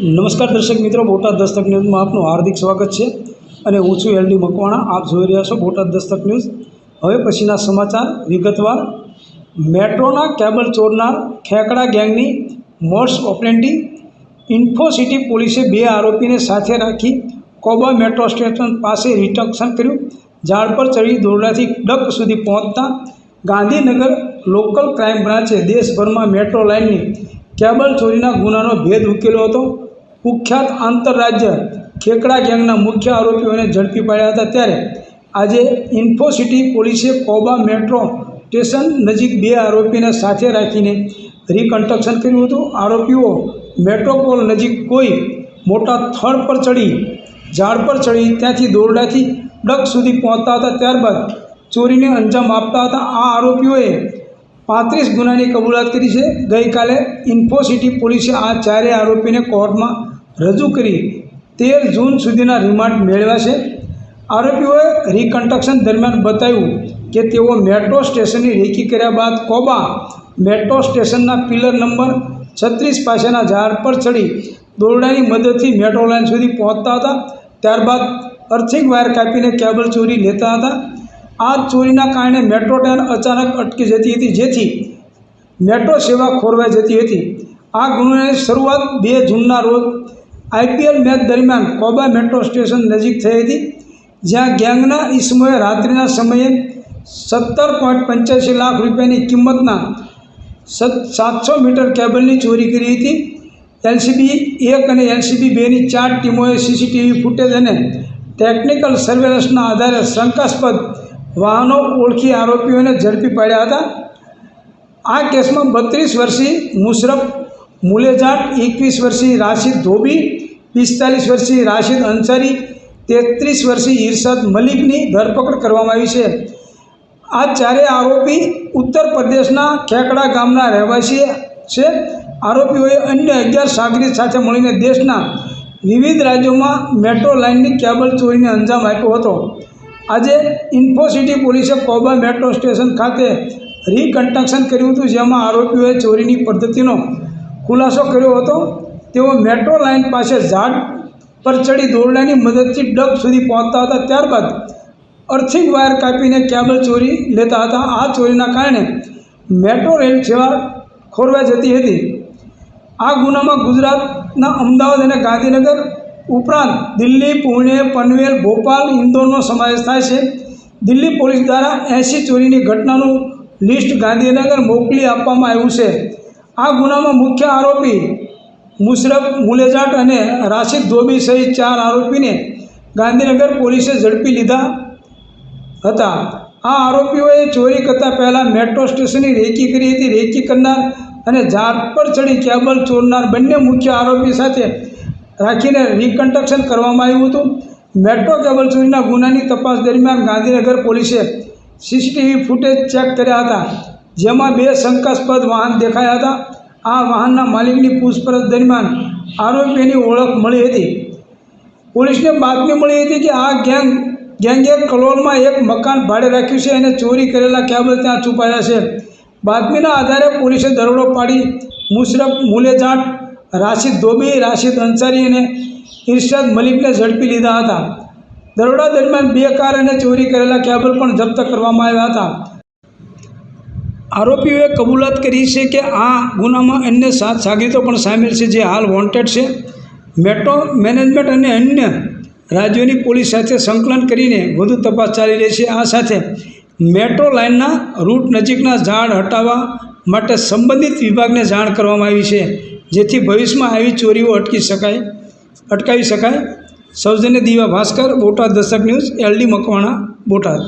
નમસ્કાર દર્શક મિત્રો, બોટાદ દસ્તક ન્યૂઝમાં આપનું હાર્દિક સ્વાગત છે અને હું છું એલડી મકવાણા. આપ જોઈ રહ્યા છો બોટાદ દસ્તક ન્યૂઝ. હવે પછીના સમાચાર વિગતવાર. મેટ્રોના કેબલ ચોરનાર ખેકડા ગેંગની મોર્સ ઓપરેન્ડી ઇન્ફોસિટી પોલીસે બે આરોપીને સાથે રાખી કોબા મેટ્રો સ્ટેશન પાસે રિટક્શન કર્યું. ઝાડ પર ચડી દોરડાથી ડક સુધી પહોંચતા ગાંધીનગર લોકલ ક્રાઇમ બ્રાન્ચે દેશભરમાં મેટ્રો લાઇનની કેબલ ચોરીના ગુનાનો ભેદ ઉકેલ્યો હતો. કુખ્યાત આંતરરાજ્ય ખેકડા ગેંગના મુખ્ય આરોપીઓને ઝડપી પાડ્યા હતા ત્યારે આજે ઇન્ફોસિટી પોલીસે કોબા મેટ્રો સ્ટેશન નજીક બે આરોપીને સાથે રાખીને રિકન્સ્ટ્રક્શન કર્યું હતું. આરોપીઓ મેટ્રોપોલ નજીક કોઈ મોટા થડ પર ચડી, ઝાડ પર ચડી ત્યાંથી દોરડાથી ડક સુધી પહોંચતા હતા. ત્યારબાદ ચોરીને અંજામ આપતા હતા. આ આરોપીઓએ પાંત્રીસ ગુનાની કબૂલાત કરી છે. ગઈકાલે ઇન્ફોસિટી પોલીસે આ ચારેય આરોપીને કોર્ટમાં રજૂ કરી તેર જૂન સુધીના રિમાન્ડ મેળવ્યા છે આરોપીઓએ રિકન્સ્ટ્રક્શન દરમિયાન બતાવ્યું કે તેઓ મેટ્રો સ્ટેશનની રેકી કર્યા બાદ કોબા મેટ્રો સ્ટેશનના પિલર નંબર છત્રીસ પાસેના ઝાડ પર ચડી દોરડાની મદદથી મેટ્રો લાઇન સુધી પહોંચતા હતા. ત્યારબાદ અર્થિંગ વાયર કાપીને કેબલ ચોરી લેતા હતા. આ ચોરીના કારણે મેટ્રો ટ્રેન અચાનક અટકી જતી હતી, જેથી મેટ્રો સેવા ખોરવાઈ જતી હતી. આ ગુનાની શરૂઆત બે જૂનના રોજ આઈપીએલ મેચ દરમિયાન કોબા મેટ્રો સ્ટેશન નજીક થઈ હતી, જ્યાં ગેંગના ઈસમોએ રાત્રિના સમયે સત્તર પોઈન્ટ પંચ્યાસી લાખ રૂપિયાની કિંમતના સત, સાતસો મીટર કેબલની ચોરી કરી હતી. એલસીબી એક અને એલસીબી બેની ચાર ટીમોએ સીસીટીવી ફૂટેજ અને ટેકનિકલ સર્વેલન્સના આધારે શંકાસ્પદ વાહનો ઓળખી આરોપીઓને ઝડપી પાડ્યા હતા. આ કેસમાં બત્રીસ વર્ષીય મુશરફ, મુલેજાટ, એકવીસ વર્ષીય રાશિદ ધોબી પિસ્તાલીસ વર્ષીય રાશિદ અંસારી, તેત્રીસ વર્ષીય ઇરશાદ મલિકની ધરપકડ કરવામાં આવી છે. આ ચારેય આરોપી ઉત્તર પ્રદેશના ખેકડા ગામના રહેવાસી છે. આરોપીઓએ અન્ય અગિયાર સાગરી સાથે મળીને દેશના વિવિધ રાજ્યોમાં મેટ્રો લાઇનની કેબલ ચોરીને અંજામ આપ્યો હતો. આજે ઇન્ફોસિટી પોલીસે કોબા મેટ્રો સ્ટેશન ખાતે રીકન્સ્ટ્રક્શન કર્યું હતું, જેમાં આરોપીઓએ ચોરીની પદ્ધતિનો ખુલાસો કર્યો હતો. તેઓ મેટ્રો લાઇન પાસે ઝાડ પર ચડી દોરડાની મદદથી ડગ સુધી પહોંચતા હતા. ત્યારબાદ અર્થિંગ વાયર કાપીને કેબલ ચોરી લેતા હતા. આ ચોરીના કારણે મેટ્રો રેલ સેવા ખોરવાઈ જતી હતી. આ ગુનામાં ગુજરાતના અમદાવાદ અને ગાંધીનગર ઉપરાંત દિલ્હી, પુણે, પનવેલ, ભોપાલ ઇન્દોરનો સમાવેશ થાય છે. દિલ્હી પોલીસ દ્વારા એંસી ચોરીની ઘટનાનું લિસ્ટ ગાંધીનગર મોકલી આપવામાં આવ્યું છે. આ ગુનામાં મુખ્ય આરોપી મુશરફ, મુલેજાટ અને રાશિદ ધોબી સહિત ચાર આરોપીને ગાંધીનગર પોલીસે ઝડપી લીધા હતા. આ આરોપીઓએ ચોરી કરતાં પહેલાં મેટ્રો સ્ટેશનની રેકી કરી હતી. રેકી કરનાર અને ઝાડ પર ચડી કેબલ ચોરનાર બંને મુખ્ય આરોપી સાથે રાખીને રિકન્સ્ટ્રક્શન કરવામાં આવ્યું હતું. મેટ્રો કેબલ ચોરીના ગુનાની તપાસ દરમિયાન ગાંધીનગર પોલીસે સીસીટીવી ફૂટેજ ચેક કર્યા હતા, જેમાં બે શંકાસ્પદ વાહન દેખાયા હતા. આ વાહનના માલિકની પૂછપરછ દરમિયાન આરોપીની ઓળખ મળી હતી. પોલીસને બાતમી મળી હતી કે આ ગેંગ, ગેંગે કલોલમાં એક મકાન ભાડે રાખ્યું છે અને ચોરી કરેલા કેબલ ત્યાં છુપાયા છે. બાતમીના આધારે પોલીસે દરોડો પાડી મુશરફ, મુલેજાટ, રાશિદ ધોબી, રાશિદ અંસારી અને ઇરશાદ મલિકને ઝડપી લીધા હતા. દરોડા દરમિયાન બે કાર અને ચોરી કરેલા કેબલ પણ જપ્ત કરવામાં આવ્યા હતા. આરોપીઓએ કબૂલાત કરી છે કે આ ગુનામાં અન્ય સાત સાગરીતો પણ સામેલ છે, જે હાલ વોન્ટેડ છે. મેટ્રો મેનેજમેન્ટ અને અન્ય રાજ્યોની પોલીસ સાથે સંકલન કરીને વધુ તપાસ ચાલી રહી છે. આ સાથે મેટ્રો લાઇનના રૂટ નજીકના ઝાડ હટાવવા માટે સંબંધિત વિભાગને જાણ કરવામાં આવી છે, જેથી ભવિષ્યમાં આવી ચોરીઓ અટકી શકાય, અટકાવી શકાય. સૌજન્ય દીવા ભાસ્કર, બોટાદ દશક ન્યૂઝ, એલડી મકવાણા, બોટાદ.